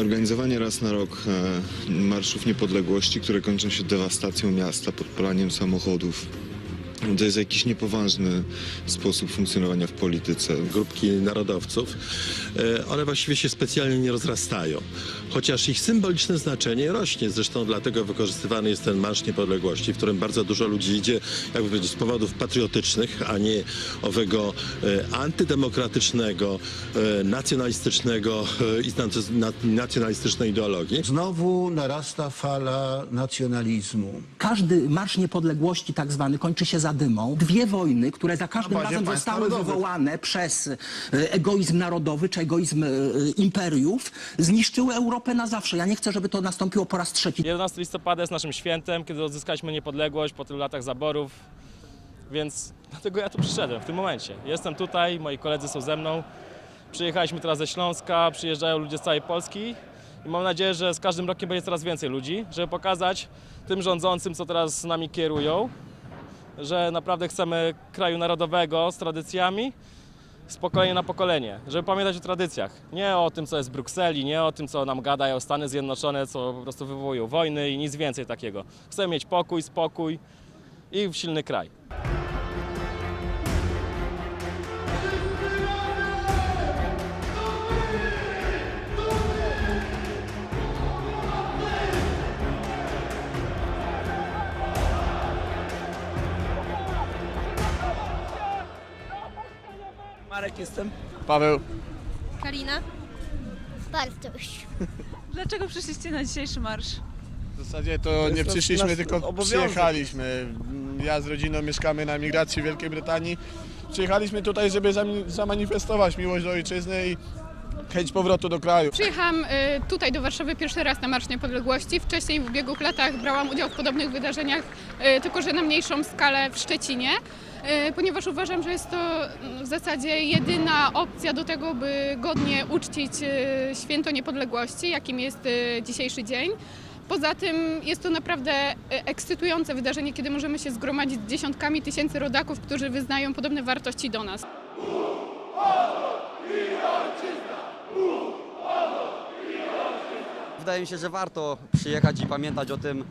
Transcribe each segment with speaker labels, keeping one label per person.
Speaker 1: Organizowanie raz na rok e, marszów niepodległości, które kończą się dewastacją miasta, podpalaniem samochodów, to jest jakiś niepoważny sposób funkcjonowania w polityce.
Speaker 2: grupki narodowców, one właściwie się specjalnie nie rozrastają. Chociaż ich symboliczne znaczenie rośnie. Zresztą dlatego wykorzystywany jest ten Marsz Niepodległości, w którym bardzo dużo ludzi idzie, jakby powiedzieć, z powodów patriotycznych, a nie owego e, antydemokratycznego, e, nacjonalistycznego e, i nac- na- nacjonalistycznej ideologii.
Speaker 3: Znowu narasta fala nacjonalizmu.
Speaker 4: Każdy Marsz Niepodległości tak zwany kończy się zadymą. Dwie wojny, które za każdym razem zostały
Speaker 5: narodowych.
Speaker 4: wywołane przez e, egoizm narodowy czy egoizm e, imperiów, zniszczyły Europę na zawsze. Ja nie chcę, żeby to nastąpiło po raz trzeci.
Speaker 6: 11 listopada jest naszym świętem, kiedy odzyskaliśmy niepodległość po tylu latach zaborów, więc dlatego ja tu przyszedłem w tym momencie. Jestem tutaj, moi koledzy są ze mną. Przyjechaliśmy teraz ze Śląska, przyjeżdżają ludzie z całej Polski i mam nadzieję, że z każdym rokiem będzie coraz więcej ludzi, żeby pokazać tym rządzącym, co teraz z nami kierują, że naprawdę chcemy kraju narodowego z tradycjami, z pokolenia na pokolenie, żeby pamiętać o tradycjach. Nie o tym, co jest w Brukseli, nie o tym, co nam gadają Stany Zjednoczone, co po prostu wywołują wojny i nic więcej takiego. Chcemy mieć pokój, spokój i silny kraj.
Speaker 7: Jestem.
Speaker 5: Paweł.
Speaker 8: Karina? Bartoś.
Speaker 9: Dlaczego przyszliście na dzisiejszy marsz?
Speaker 5: W zasadzie to nie przyszliśmy, tylko
Speaker 7: obowiązek.
Speaker 5: przyjechaliśmy. Ja z rodziną mieszkamy na emigracji w Wielkiej Brytanii. Przyjechaliśmy tutaj, żeby zamanifestować miłość do ojczyzny i chęć powrotu do kraju.
Speaker 10: Przyjechałam y, tutaj do Warszawy pierwszy raz na Marsz Niepodległości. Wcześniej w ubiegłych latach brałam udział w podobnych wydarzeniach, y, tylko że na mniejszą skalę w Szczecinie, y, ponieważ uważam, że jest to mm, w zasadzie jedyna opcja do tego, by godnie uczcić święto niepodległości, jakim jest dzisiejszy dzień. Poza tym jest to naprawdę ekscytujące wydarzenie, kiedy możemy się zgromadzić z dziesiątkami tysięcy rodaków, którzy wyznają podobne wartości do nas.
Speaker 7: Wydaje mi się, że warto przyjechać i pamiętać o tym,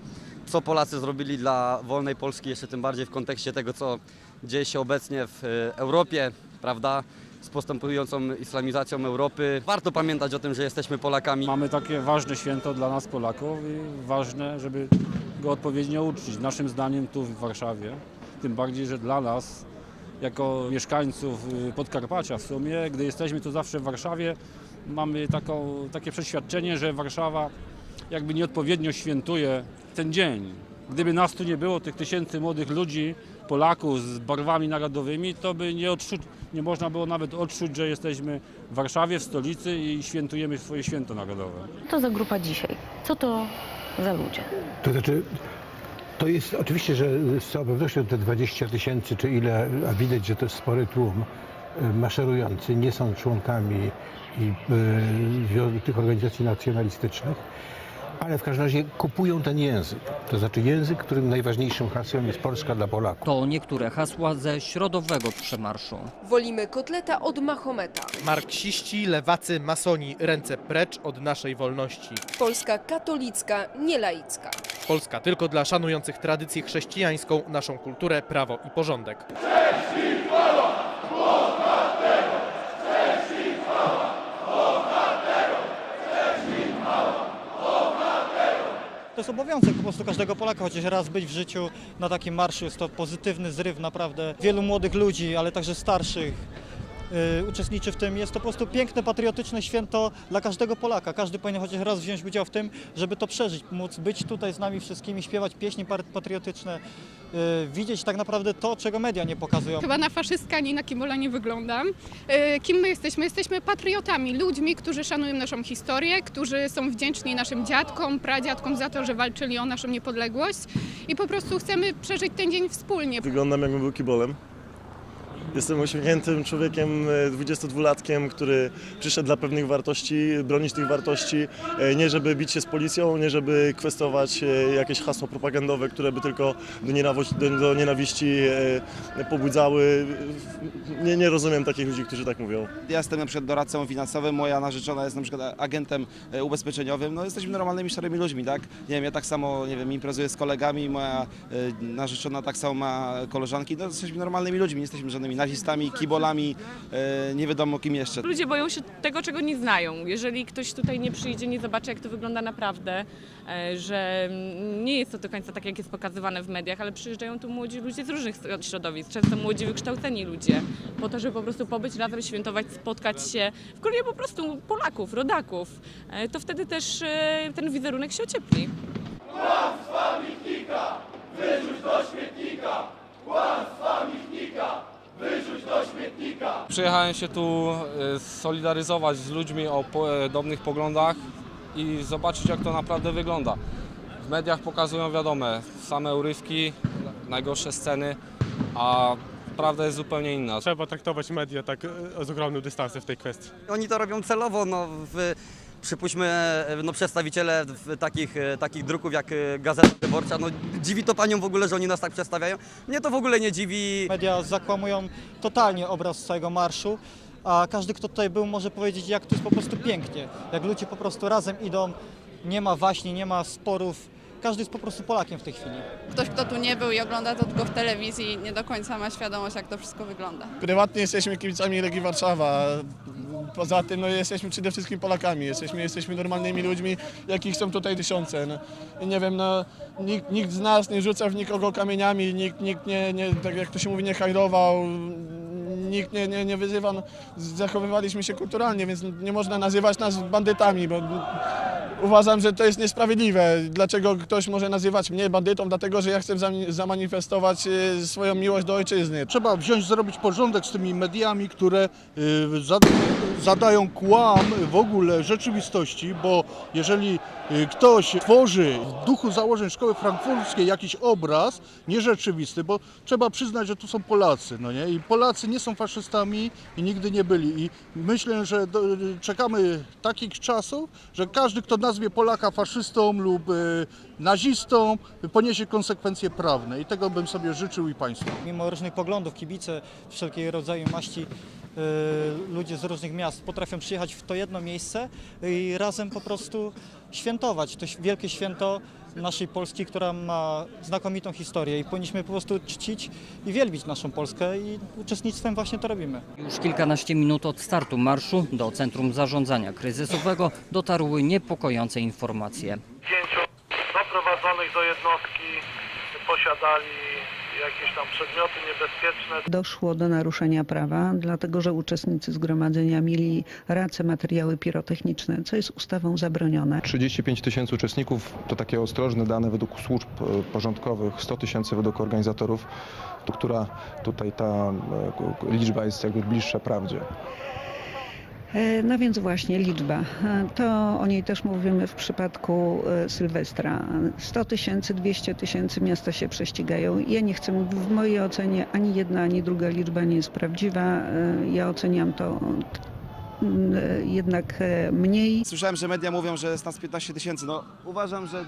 Speaker 7: co Polacy zrobili dla wolnej Polski, jeszcze tym bardziej w kontekście tego, co dzieje się obecnie w e, Europie, prawda? Z postępującą islamizacją Europy. Warto pamiętać o tym, że jesteśmy Polakami.
Speaker 11: Mamy takie ważne święto dla nas Polaków i ważne, żeby go odpowiednio uczcić. Naszym zdaniem tu w Warszawie. Tym bardziej, że dla nas, jako mieszkańców y, Podkarpacia w sumie, gdy jesteśmy tu zawsze w Warszawie, mamy taką, takie przeświadczenie, że Warszawa jakby nieodpowiednio świętuje ten dzień. Gdyby nas tu nie było, tych tysięcy młodych ludzi, Polaków z barwami narodowymi, to by nie, odczuć, nie można było nawet odczuć, że jesteśmy w Warszawie, w stolicy i świętujemy swoje święto narodowe.
Speaker 8: Co to za grupa dzisiaj? Co to za ludzie?
Speaker 3: To znaczy, to jest oczywiście, że z całą pewnością te 20 tysięcy, czy ile, a widać, że to jest spory tłum y, maszerujący, nie są członkami i, y, zwią- tych organizacji nacjonalistycznych, ale w każdym razie kupują ten język. To znaczy język, którym najważniejszym hasłem jest Polska dla Polaków.
Speaker 4: To niektóre hasła ze środowego przemarszu.
Speaker 8: Wolimy kotleta od Mahometa.
Speaker 5: Marksiści, lewacy, masoni, ręce precz od naszej wolności.
Speaker 8: Polska katolicka, nie laicka.
Speaker 5: Polska tylko dla szanujących tradycję chrześcijańską, naszą kulturę, prawo i porządek.
Speaker 11: To jest obowiązek po prostu każdego Polaka, chociaż raz być w życiu na takim marszu. Jest to pozytywny zryw naprawdę. Wielu młodych ludzi, ale także starszych uczestniczy w tym. Jest to po prostu piękne, patriotyczne święto dla każdego Polaka. Każdy powinien chociaż raz wziąć udział w tym, żeby to przeżyć, móc być tutaj z nami wszystkimi, śpiewać pieśni patriotyczne, y, widzieć tak naprawdę to, czego media nie pokazują.
Speaker 10: Chyba na faszystka ani na Kibola nie wyglądam. E, Kim my jesteśmy? Jesteśmy patriotami, ludźmi, którzy szanują naszą historię, którzy są wdzięczni naszym dziadkom, pradziadkom za to, że walczyli o naszą niepodległość i po prostu chcemy przeżyć ten dzień wspólnie.
Speaker 5: Wyglądam jakbym był kibolem.
Speaker 12: Jestem uśmiechniętym człowiekiem, e, 22-latkiem, który przyszedł dla pewnych wartości, bronić tych wartości, e, nie żeby bić się z policją, nie żeby kwestionować e, jakieś hasła propagandowe, które by tylko do, nienawości, do, nienawiści e, pobudzały. Nie, nie rozumiem takich ludzi, którzy tak mówią.
Speaker 13: Ja jestem na przykład doradcą finansowym, moja narzeczona jest na przykład agentem e, ubezpieczeniowym. No jesteśmy normalnymi, szarymi ludźmi, tak? Nie wiem, ja tak samo, nie wiem, imprezuję z kolegami, moja e, narzeczona tak samo ma koleżanki. No jesteśmy normalnymi ludźmi, nie jesteśmy żadnymi nazistami, kibolami, e, nie wiadomo kim jeszcze.
Speaker 9: Ludzie boją się tego, czego nie znają. Jeżeli ktoś tutaj nie przyjdzie, nie zobaczy, jak to wygląda naprawdę, e, że nie jest to do końca tak, jak jest pokazywane w mediach, ale przyjeżdżają tu młodzi ludzie z różnych środowisk, często młodzi, wykształceni ludzie, po to, żeby po prostu pobyć razem, świętować, spotkać się w gronie po prostu Polaków, rodaków. E, To wtedy też e, ten wizerunek się ociepli.
Speaker 6: Przyjechałem się tu e, solidaryzować z ludźmi o podobnych poglądach i zobaczyć jak to naprawdę wygląda. W mediach pokazują wiadome same urywki, najgorsze sceny, a prawda jest zupełnie inna.
Speaker 12: Trzeba traktować media tak z ogromnym dystansem w tej kwestii.
Speaker 7: Oni to robią celowo, no, w, przypuśćmy, e, no, przedstawiciele takich, e, takich druków jak e, Gazeta Wyborcza, no dziwi to panią w ogóle, że oni nas tak przedstawiają. Mnie to w ogóle nie dziwi.
Speaker 14: Media zakłamują totalnie obraz całego marszu, a każdy, kto tutaj był, może powiedzieć, jak tu jest po prostu pięknie. Jak ludzie po prostu razem idą, nie ma waśni, nie ma sporów. Każdy jest po prostu Polakiem w tej chwili.
Speaker 9: Ktoś, kto tu nie był i ogląda to tylko w telewizji, nie do końca ma świadomość, jak to wszystko wygląda.
Speaker 5: Prywatnie jesteśmy kibicami Legii Warszawa. Poza tym no, jesteśmy przede wszystkim Polakami, jesteśmy, jesteśmy normalnymi ludźmi, jakich są tutaj tysiące. No. I nie wiem, no, nikt, nikt z nas nie rzuca w nikogo kamieniami, nikt, nikt nie, nie, tak jak to się mówi, nie hajrował, nikt nie, nie, nie wyzywał. No, zachowywaliśmy się kulturalnie, więc nie można nazywać nas bandytami, bo uważam, że to jest niesprawiedliwe. Dlaczego ktoś może nazywać mnie bandytą? Dlatego, że ja chcę zam- zamanifestować e, swoją miłość do ojczyzny.
Speaker 12: Trzeba wziąć, zrobić porządek z tymi mediami, które y, zad, zadają kłam w ogóle rzeczywistości, bo jeżeli y, ktoś tworzy w duchu założeń szkoły frankfurckiej jakiś obraz nierzeczywisty, bo trzeba przyznać, że tu są Polacy, no nie? I Polacy nie są faszystami i nigdy nie byli. I myślę, że czekamy takich czasów, że każdy, kto nazwie Polaka faszystą lub y, nazistą, poniesie konsekwencje prawne. I tego bym sobie życzył i Państwu.
Speaker 14: Mimo różnych poglądów, kibice wszelkiego rodzaju maści, y, ludzie z różnych miast potrafią przyjechać w to jedno miejsce i razem po prostu świętować. To wielkie święto naszej Polski, która ma znakomitą historię i powinniśmy po prostu czcić i wielbić naszą Polskę i uczestnictwem właśnie to robimy.
Speaker 4: Już kilkanaście minut od startu marszu do Centrum Zarządzania Kryzysowego dotarły niepokojące informacje.
Speaker 12: pięciu doprowadzonych do jednostki posiadali jakieś tam przedmioty niebezpieczne.
Speaker 9: Doszło do naruszenia prawa, dlatego że uczestnicy zgromadzenia mieli racę materiały pirotechniczne, co jest ustawą zabronione.
Speaker 12: 35 tysięcy uczestników to takie ostrożne dane według służb e, porządkowych, 100 tysięcy według organizatorów, to która tutaj ta e, liczba jest jakby bliższa prawdzie.
Speaker 9: E, No więc właśnie liczba. E, To o niej też mówimy w przypadku e, Sylwestra. 100 tysięcy, 200 tysięcy miasta się prześcigają. Ja nie chcę, w mojej ocenie ani jedna, ani druga liczba nie jest prawdziwa. Ja oceniam to jednak mniej.
Speaker 13: Słyszałem, że media mówią, że jest nas 15 tysięcy. No uważam, że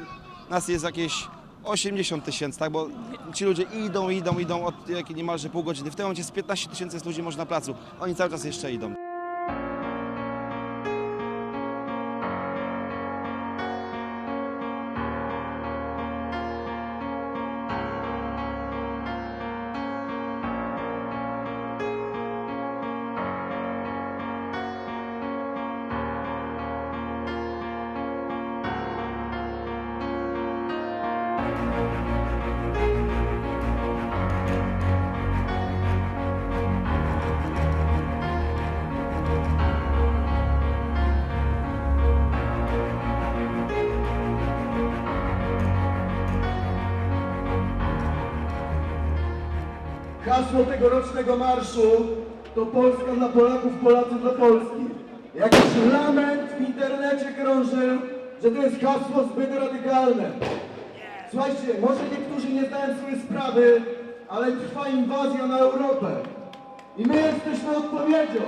Speaker 13: nas jest jakieś 80 tysięcy, tak? Bo ci ludzie idą, idą, idą od niemalże pół godziny. W tym momencie jest 15 tysięcy jest ludzi może na placu. Oni cały czas jeszcze idą.
Speaker 12: Hasło tegorocznego marszu to Polska dla Polaków, Polacy dla Polski. Jakiś lament w internecie krążył, że to jest hasło zbyt radykalne. Słuchajcie, może niektórzy nie zdają sobie sprawy, ale trwa inwazja na Europę.
Speaker 15: I my jesteśmy odpowiedzią.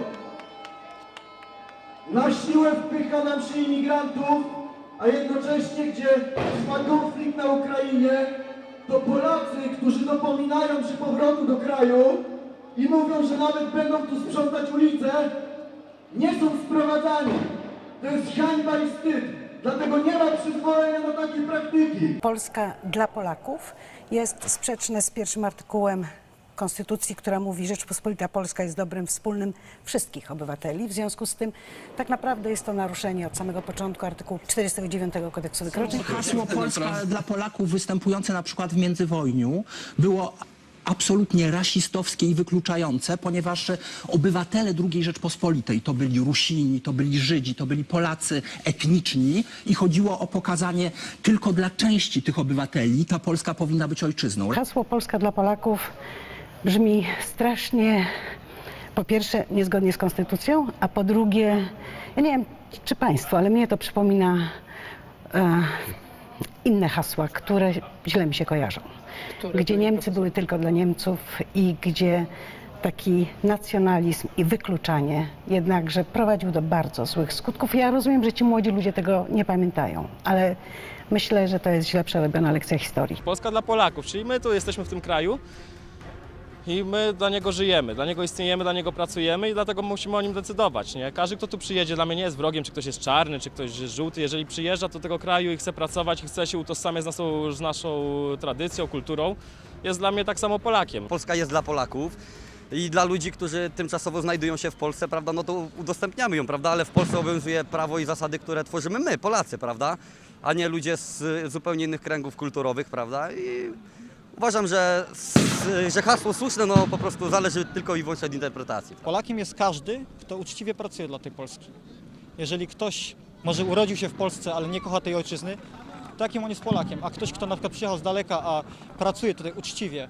Speaker 15: Na siłę wpycha nam się imigrantów, a jednocześnie, gdzie trwa konflikt na Ukrainie, to Polacy, którzy dopominają się powrotu do kraju i mówią, że nawet będą tu sprzątać ulice, nie są sprowadzani. To jest hańba i wstyd. Dlatego nie ma przyzwolenia na takie praktyki.
Speaker 16: Polska dla Polaków jest sprzeczne z pierwszym artykułem Konstytucji, która mówi, Rzeczpospolita Polska jest dobrem wspólnym wszystkich obywateli. W związku z tym tak naprawdę jest to naruszenie od samego początku artykułu 49 Kodeksu Wykroczeń.
Speaker 4: Hasło Polska dla Polaków występujące na przykład w międzywojniu było absolutnie rasistowskie i wykluczające, ponieważ obywatele II Rzeczpospolitej to byli Rusini, to byli Żydzi, to byli Polacy etniczni i chodziło o pokazanie tylko dla części tych obywateli ta Polska powinna być ojczyzną.
Speaker 16: Hasło Polska dla Polaków brzmi strasznie, po pierwsze niezgodnie z konstytucją, a po drugie, ja nie wiem czy Państwo, ale mnie to przypomina e, inne hasła, które źle mi się kojarzą. Gdzie Niemcy były tylko dla Niemców i gdzie taki nacjonalizm i wykluczanie jednakże prowadził do bardzo złych skutków. Ja rozumiem, że ci młodzi ludzie tego nie pamiętają, ale myślę, że to jest źle przerobiona lekcja historii.
Speaker 6: Polska dla Polaków, czyli my tu jesteśmy w tym kraju i my dla niego żyjemy, dla niego istniejemy, dla niego pracujemy i dlatego musimy o nim decydować. Nie? Każdy, kto tu przyjedzie, dla mnie nie jest wrogiem, czy ktoś jest czarny, czy ktoś jest żółty. Jeżeli przyjeżdża do tego kraju i chce pracować i chce się utożsamiać z naszą, z naszą tradycją, kulturą, jest dla mnie tak samo Polakiem.
Speaker 7: Polska jest dla Polaków i dla ludzi, którzy tymczasowo znajdują się w Polsce, prawda, no to udostępniamy ją, prawda, ale w Polsce obowiązuje prawo i zasady, które tworzymy my, Polacy, prawda, a nie ludzie z zupełnie innych kręgów kulturowych, prawda, i uważam, że, że hasło słuszne, no po prostu zależy tylko i wyłącznie od interpretacji.
Speaker 14: Polakiem jest każdy, kto uczciwie pracuje dla tej Polski. Jeżeli ktoś może urodził się w Polsce, ale nie kocha tej ojczyzny, takim on jest Polakiem. A ktoś, kto na przykład przyjechał z daleka, a pracuje tutaj uczciwie,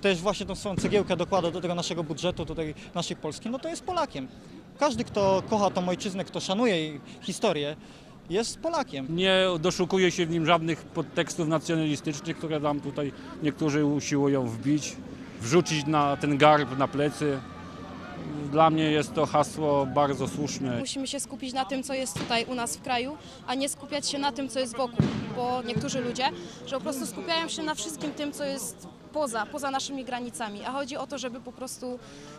Speaker 14: też właśnie tą swoją cegiełkę dokłada do tego naszego budżetu, do tej naszej Polski, no to jest Polakiem. Każdy, kto kocha tą ojczyznę, kto szanuje jej historię, jest Polakiem.
Speaker 11: Nie doszukuje się w nim żadnych podtekstów nacjonalistycznych, które nam tutaj niektórzy usiłują wbić, wrzucić na ten garb na plecy. Dla mnie jest to hasło bardzo słuszne.
Speaker 17: Musimy się skupić na tym, co jest tutaj u nas w kraju, a nie skupiać się na tym, co jest wokół, bo niektórzy ludzie, że po prostu skupiają się na wszystkim tym, co jest poza, poza naszymi granicami, a chodzi o to, żeby po prostu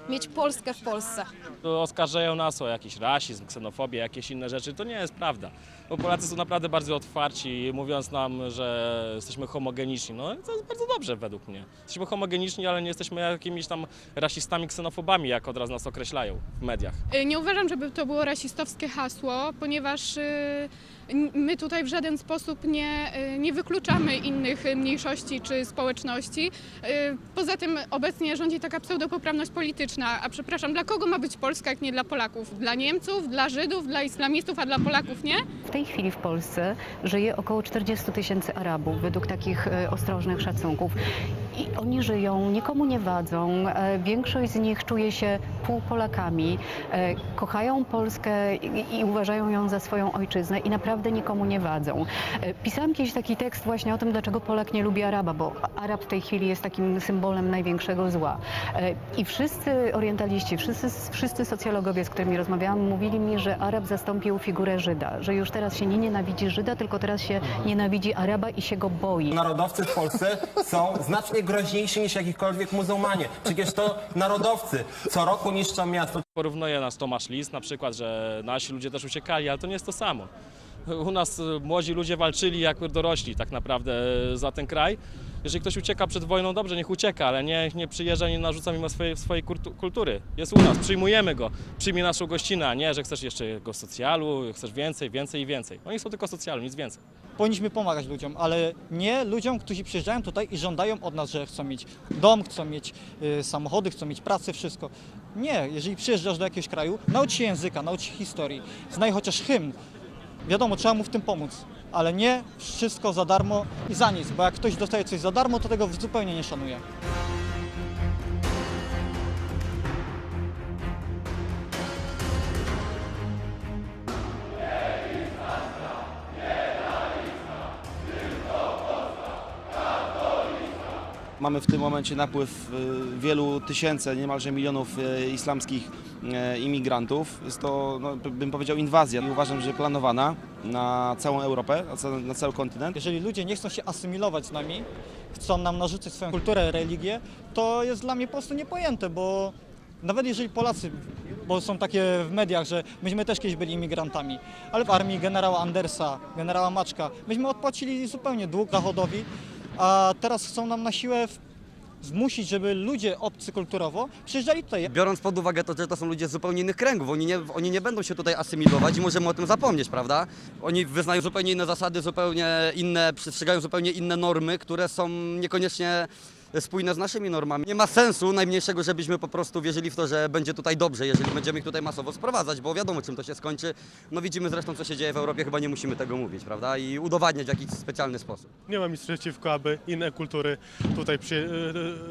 Speaker 17: mieć Polskę w Polsce.
Speaker 6: Oskarżają nas o jakiś rasizm, ksenofobię, jakieś inne rzeczy. To nie jest prawda. Bo Polacy są naprawdę bardzo otwarci, mówiąc nam, że jesteśmy homogeniczni. No to jest bardzo dobrze według mnie. Jesteśmy homogeniczni, ale nie jesteśmy jakimiś tam rasistami, ksenofobami, jak od razu nas określają w mediach.
Speaker 10: Y, Nie uważam, żeby to było rasistowskie hasło, ponieważ n- my tutaj w żaden sposób nie, y, nie wykluczamy innych mniejszości czy społeczności. Poza tym obecnie rządzi taka pseudopoprawność polityczna. A przepraszam, dla kogo ma być Polska, jak nie dla Polaków? Dla Niemców, dla Żydów, dla islamistów, a dla Polaków nie?
Speaker 18: W tej chwili w Polsce żyje około 40 tysięcy Arabów, według takich e, ostrożnych szacunków. ków I oni żyją, nikomu nie wadzą. E, Większość z nich czuje się półpolakami, e, kochają Polskę i, i uważają ją za swoją ojczyznę i naprawdę nikomu nie wadzą. E, Pisałam kiedyś taki tekst właśnie o tym, dlaczego Polak nie lubi Araba, bo Arab w tej chwili jest takim symbolem największego zła. I wszyscy orientaliści, wszyscy, wszyscy socjologowie, z którymi rozmawiałam, mówili mi, że Arab zastąpił figurę Żyda, że już teraz się nie nienawidzi Żyda, tylko teraz się nienawidzi Araba i się go boi.
Speaker 19: Narodowcy w Polsce są znacznie groźniejsi niż jakikolwiek muzułmanie. Przecież to narodowcy co roku niszczą miasto.
Speaker 6: Porównuje nas Tomasz Lis na przykład, że nasi ludzie też uciekali, ale to nie jest to samo. U nas młodzi ludzie walczyli jak dorośli tak naprawdę za ten kraj. Jeżeli ktoś ucieka przed wojną, dobrze, niech ucieka, ale nie, nie przyjeżdża, nie narzuca mimo swojej, swojej kultu- kultury. Jest u nas, przyjmujemy go, przyjmie naszą gościnę, nie, że chcesz jeszcze jego socjalu, chcesz więcej, więcej i więcej. Oni są tylko socjalu, nic więcej.
Speaker 14: Powinniśmy pomagać ludziom, ale nie ludziom, którzy przyjeżdżają tutaj i żądają od nas, że chcą mieć dom, chcą mieć y, samochody, chcą mieć pracę, wszystko. Nie, jeżeli przyjeżdżasz do jakiegoś kraju, naucz się języka, naucz się historii, znaj chociaż hymn. Wiadomo, trzeba mu w tym pomóc, ale nie wszystko za darmo i za nic, bo jak ktoś dostaje coś za darmo, to tego zupełnie nie szanuje.
Speaker 13: Mamy w tym momencie napływ y, wielu tysięcy, niemalże milionów y, islamskich y, imigrantów. Jest to, no, bym powiedział, inwazja i uważam, że planowana na całą Europę, na cały, kontynent.
Speaker 14: Jeżeli ludzie nie chcą się asymilować z nami, chcą nam narzucić swoją kulturę, religię, to jest dla mnie po prostu niepojęte, bo nawet jeżeli Polacy, bo są takie w mediach, że myśmy też kiedyś byli imigrantami, ale w armii generała Andersa, generała Maczka, myśmy odpłacili zupełnie dług Zachodowi, a teraz chcą nam na siłę zmusić, żeby ludzie obcy kulturowo przyjeżdżali tutaj.
Speaker 7: Biorąc pod uwagę to, że to są ludzie z zupełnie innych kręgów, oni nie, oni nie będą się tutaj asymilować i możemy o tym zapomnieć, prawda? Oni wyznają zupełnie inne zasady, zupełnie inne, przestrzegają zupełnie inne normy, które są niekoniecznie spójne z naszymi normami. Nie ma sensu najmniejszego, żebyśmy po prostu wierzyli w to, że będzie tutaj dobrze, jeżeli będziemy ich tutaj masowo sprowadzać, bo wiadomo czym to się skończy. No widzimy zresztą co się dzieje w Europie, chyba nie musimy tego mówić, prawda? I udowadniać w jakiś specjalny sposób.
Speaker 20: Nie mam nic przeciwko, aby inne kultury tutaj, przy,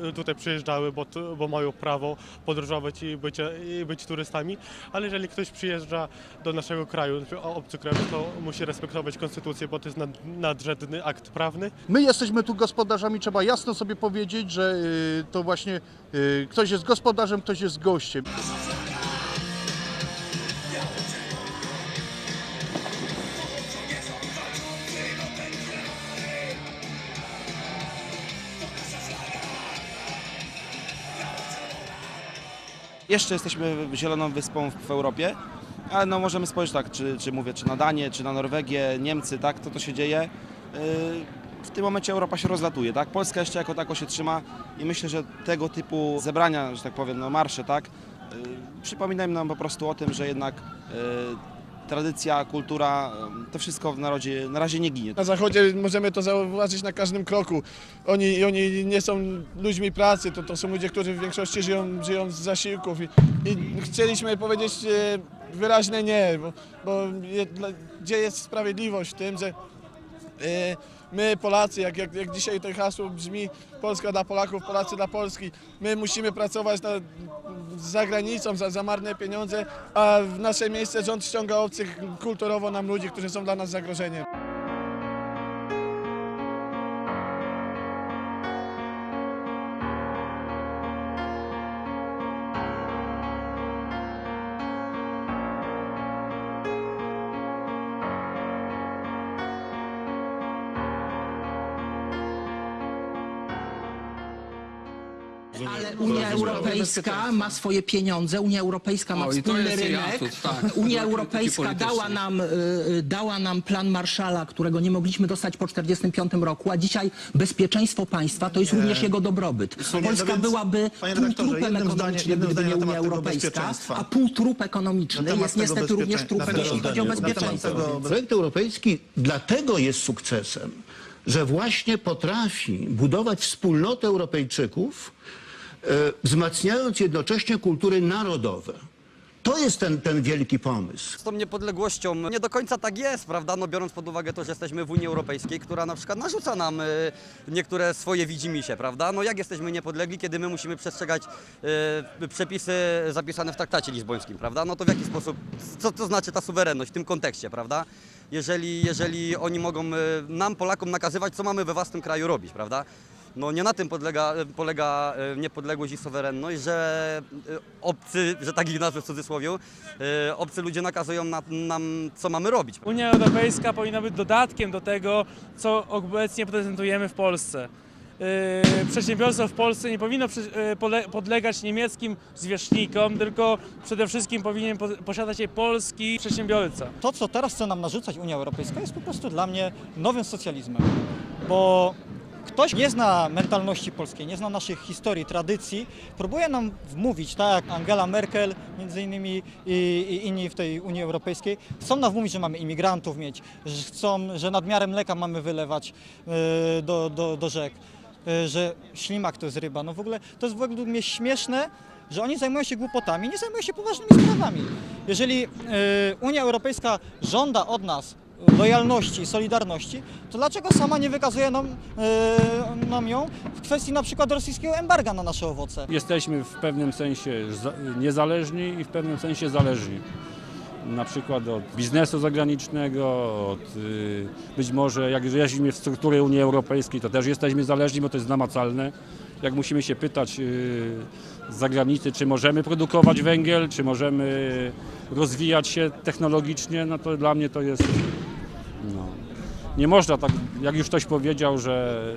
Speaker 20: e, tutaj przyjeżdżały, bo, bo mają prawo podróżować i być, i być turystami, ale jeżeli ktoś przyjeżdża do naszego kraju, obcy kraj, to musi respektować konstytucję, bo to jest nad, nadrzędny akt prawny.
Speaker 12: My jesteśmy tu gospodarzami, trzeba jasno sobie powiedzieć, że y, to właśnie y, ktoś jest gospodarzem, ktoś jest gościem.
Speaker 13: Jeszcze jesteśmy zieloną wyspą w, Europie, ale no możemy spojrzeć tak, czy, czy mówię, czy na Danię, czy na Norwegię, Niemcy, tak, to to się dzieje. W tym momencie Europa się rozlatuje, tak? Polska jeszcze jako tako się trzyma i myślę, że tego typu zebrania, że tak powiem, no marsze, tak, yy, przypominają nam po prostu o tym, że jednak yy, tradycja, kultura, yy, to wszystko w narodzie na razie nie ginie.
Speaker 5: Na zachodzie możemy to zauważyć na każdym kroku. Oni, oni nie są ludźmi pracy, to, to są ludzie, którzy w większości żyją, żyją z zasiłków i, i chcieliśmy powiedzieć wyraźne nie, bo, bo je, gdzie jest sprawiedliwość w tym, że my Polacy, jak, jak, jak dzisiaj to hasło brzmi Polska dla Polaków, Polacy dla Polski, my musimy pracować na, za granicą za, za marne pieniądze, a w nasze miejsce rząd ściąga obcych kulturowo nam ludzi, którzy są dla nas zagrożeniem.
Speaker 4: Europejska ma swoje pieniądze, Unia Europejska ma
Speaker 21: O,
Speaker 4: wspólny rynek.
Speaker 21: tak.
Speaker 4: Unia Europejska dała nam, y, y, dała nam plan Marszala, którego nie mogliśmy dostać po 1945 roku, a dzisiaj bezpieczeństwo państwa to jest
Speaker 22: Nie.
Speaker 4: również jego dobrobyt.
Speaker 22: No
Speaker 4: Polska
Speaker 22: więc,
Speaker 4: byłaby półtrupem ekonomicznym, gdyby nie Unia Europejska, a półtrup ekonomiczny jest niestety również trupem, jeśli chodzi o bezpieczeństwo.
Speaker 23: Projekt europejski dlatego jest sukcesem, że właśnie potrafi budować wspólnotę Europejczyków, wzmacniając jednocześnie kultury narodowe. To jest ten, ten wielki pomysł.
Speaker 7: Z tą niepodległością nie do końca tak jest, prawda? No, biorąc pod uwagę to, że jesteśmy w Unii Europejskiej, która na przykład narzuca nam y, niektóre swoje widzimisię, prawda? No jak jesteśmy niepodlegli, kiedy my musimy przestrzegać y, przepisy zapisane w traktacie lizbońskim, prawda? No to w jaki sposób, co to znaczy ta suwerenność w tym kontekście, prawda? Jeżeli, jeżeli oni mogą y, nam, Polakom, nakazywać, co mamy we własnym kraju robić, prawda? No nie na tym podlega, polega e, niepodległość i suwerenność, że e, obcy, że tak ich nazwę w cudzysłowie, e, obcy ludzie nakazują na, nam, co mamy robić.
Speaker 24: Unia Europejska powinna być dodatkiem do tego, co obecnie prezentujemy w Polsce. Przedsiębiorstwo w Polsce nie powinno podlegać niemieckim zwierzchnikom, tylko przede wszystkim powinien po- posiadać je polski przedsiębiorca.
Speaker 14: To, co teraz chce nam narzucać Unia Europejska, jest po prostu dla mnie nowym socjalizmem, bo ktoś nie zna mentalności polskiej, nie zna naszych historii, tradycji, próbuje nam wmówić, tak jak Angela Merkel między innymi i, i inni w tej Unii Europejskiej, chcą nam wmówić, że mamy imigrantów mieć, że chcą, że nadmiarem mleka mamy wylewać e, do, do, do rzek, e, że ślimak to jest ryba. No w ogóle to jest według mnie śmieszne, że oni zajmują się głupotami, nie zajmują się poważnymi sprawami. Jeżeli e, Unia Europejska żąda od nas lojalności, solidarności, to dlaczego sama nie wykazuje nam, e, nam ją w kwestii na przykład rosyjskiego embarga na nasze owoce?
Speaker 11: Jesteśmy w pewnym sensie za- niezależni i w pewnym sensie zależni. na przykład od biznesu zagranicznego, od y, być może jak weszliśmy w strukturę Unii Europejskiej, to też jesteśmy zależni, bo to jest namacalne. Jak musimy się pytać y, z zagranicy, czy możemy produkować węgiel, czy możemy rozwijać się technologicznie, no to dla mnie to jest no, nie można tak, jak już ktoś powiedział, że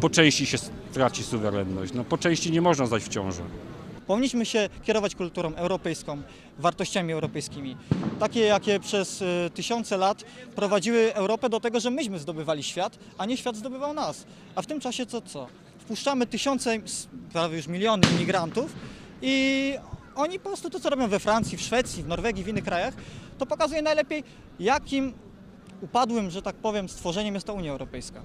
Speaker 11: po części się traci suwerenność. No, po części nie można zajść w ciążę.
Speaker 14: Powinniśmy się kierować kulturą europejską, wartościami europejskimi. Takie, jakie przez y, tysiące lat prowadziły Europę do tego, że myśmy zdobywali świat, a nie świat zdobywał nas. A w tym czasie co co? Wpuszczamy tysiące, prawie już miliony imigrantów i oni po prostu to, co robią we Francji, w Szwecji, w Norwegii, w innych krajach, to pokazuje najlepiej, jakim upadłym, że tak powiem, stworzeniem jest ta Unia Europejska.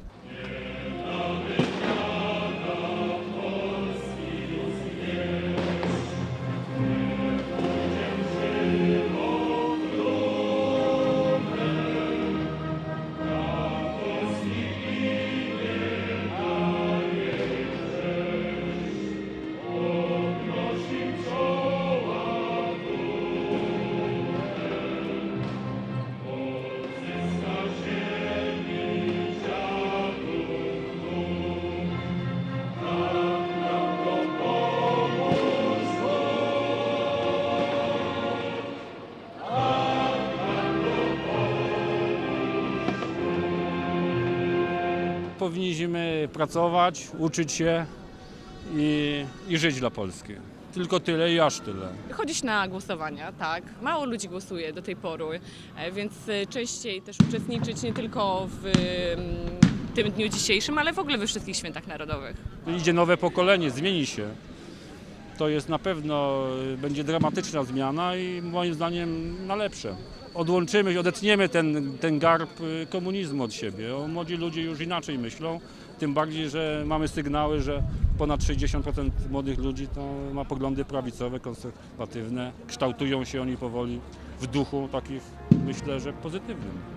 Speaker 11: Powinniśmy pracować, uczyć się i, i żyć dla Polski. Tylko tyle i aż tyle.
Speaker 9: Chodzić na głosowania, tak. Mało ludzi głosuje do tej pory, e, więc e, częściej też uczestniczyć nie tylko w mm, tym dniu dzisiejszym, ale w ogóle we wszystkich świętach narodowych.
Speaker 11: Idzie nowe pokolenie, zmieni się. To jest na pewno, y, będzie dramatyczna zmiana i moim zdaniem na lepsze. Odłączymy, odetniemy ten, ten garb y, komunizmu od siebie. O, młodzi ludzie już inaczej myślą, tym bardziej, że mamy sygnały, że ponad 60% młodych ludzi to ma poglądy prawicowe, konserwatywne. Kształtują się oni powoli w duchu takich, myślę, że pozytywnym.